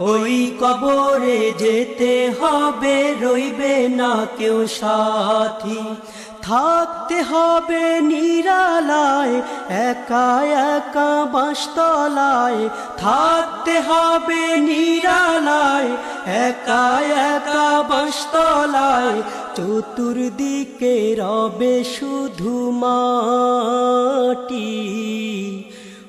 ওই কবরে যেতে হবে, রইবে না কেউ সাথী। থাকতে হবে নিরালায়, একা একা বাঁশতলায় থাকতে হবে নিরালায়, একা একা বাঁশতলায় চতুর্দিকে রবে শুধু মাটি।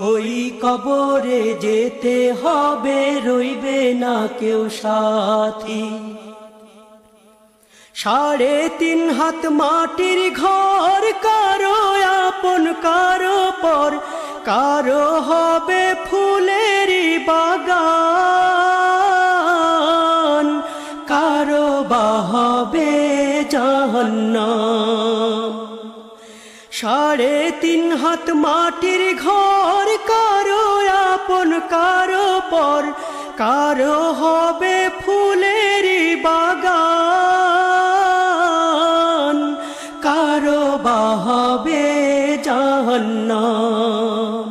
ওই কবরে যেতে হবে, রইবে না কেউ সাথী। সাড়ে তিন হাত মাটির ঘর, কারও আপন, কারও পর, কারও হবে ফুলেরই বাগান। কারও বা হবে জাহান্নাম। সাড়ে তিন হাত মাটির ঘর কারও হবে ফুলেরই বাগান? কারও বা হবে জাহান্নাম?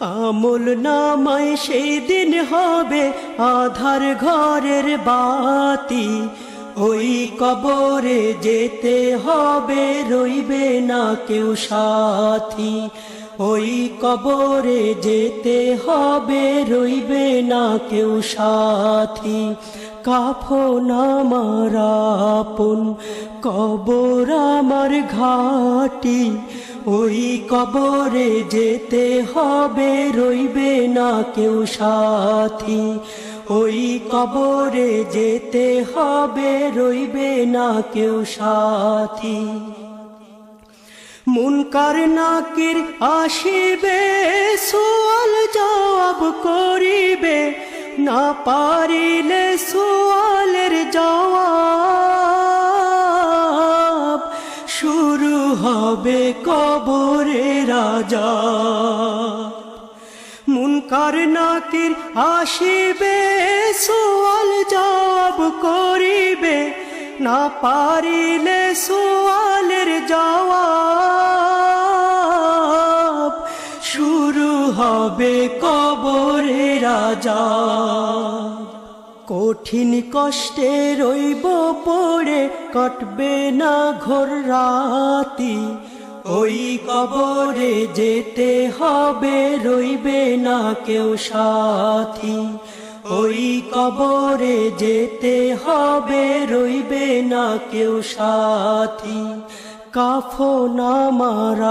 আমল নামায় সেদিন হবে আধার ঘরের বাতি। ওই কবরে যেতে হবে, রইবে না কেউ সাথী। ওই কবরে যেতে হবে, রইবে না কেউ সাথী। কাফন আমার আপন, কবর আমার ঘাটি। ওই কবরে যেতে হবে, রইবে না কেউ সাথী। ওই কবরে যেতে হবে, রইবে না কেউ সাথী। মুনকার নাকির আসিবে, সোয়াল জবাব করিবে। না পারিলে সোয়ালের জবাব শুরু হবে কবরে রাজা। মুনকার নাকির আসিবে, সোয়াল জবাব করিবে। না পারিলে সোয়ালের যাওয়া শুরু হবে কবরে রাজা। কঠিন কষ্টে রইব পড়ে, কাটবে না ঘোর রাতি। ওই কবরে যেতে হবে, রইবে না কেউ সাথী। ওই কবরে যেতে হবে, রইবে না কেউ সাথী। কাফন আমার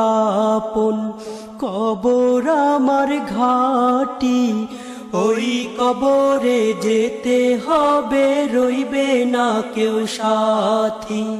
আপন, কবর আমার ঘাটি। ওই কবরে যেতে হবে, রইবে না কেউ সাথী।